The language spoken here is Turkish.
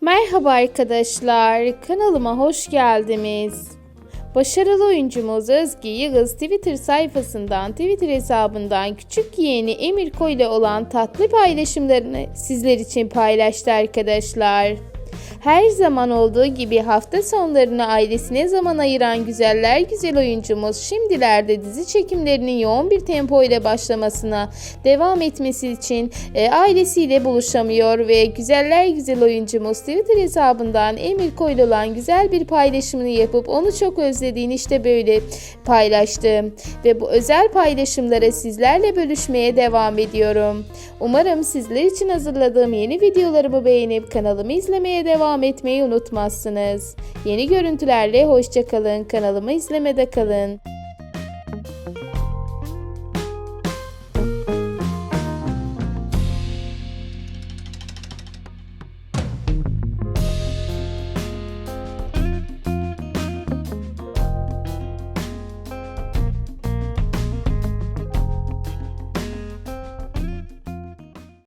Merhaba arkadaşlar, kanalıma hoş geldiniz. Başarılı oyuncumuz Özge Yıldız Twitter sayfasından, Twitter hesabından küçük yeğeni Emirko ile olan tatlı paylaşımlarını sizler için paylaştı arkadaşlar. Her zaman olduğu gibi hafta sonlarını ailesine zaman ayıran güzeller güzel oyuncumuz şimdilerde dizi çekimlerinin yoğun bir tempo ile başlamasına devam etmesi için e, ailesiyle buluşamıyor ve güzeller güzel oyuncumuz Twitter hesabından Emir olan güzel bir paylaşımını yapıp onu çok özlediğini işte böyle paylaştı ve bu özel paylaşımlara sizlerle bölüşmeye devam ediyorum. Umarım sizler için hazırladığım yeni videolarımı beğenip kanalımı izlemeye devam etmeyi unutmazsınız. Yeni görüntülerle hoşçakalın. Kanalımı izlemede kalın.